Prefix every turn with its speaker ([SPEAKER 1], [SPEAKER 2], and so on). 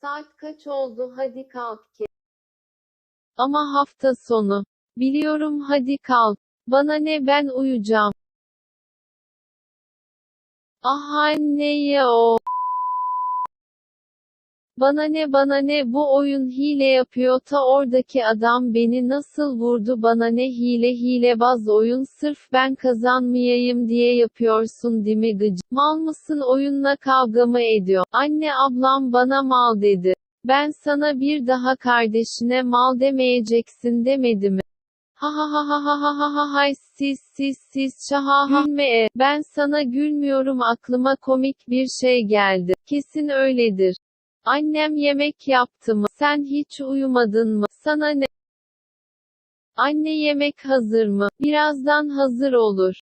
[SPEAKER 1] Saat kaç oldu hadi kalk ki. Ama hafta sonu. Biliyorum hadi kalk. Bana ne ben uyuyacağım. Ah anne ya o. Bana ne bana ne bu oyun hile yapıyor ta oradaki adam beni nasıl vurdu bana ne hile hilebaz oyun sırf ben kazanmayayım diye yapıyorsun dimi gıcı. Mal mısın oyunla kavga mı ediyor? Anne ablam bana mal dedi. Ben sana bir daha kardeşine mal demeyeceksin demedi mi? Ha ha ha ha ha ha ha ha hay siz siz siz şaha gülme e. Ben sana gülmüyorum aklıma komik bir şey geldi. Kesin öyledir. Annem yemek yaptı mı? Sen hiç uyumadın mı? Sana ne? Anne yemek hazır mı? Birazdan hazır olur.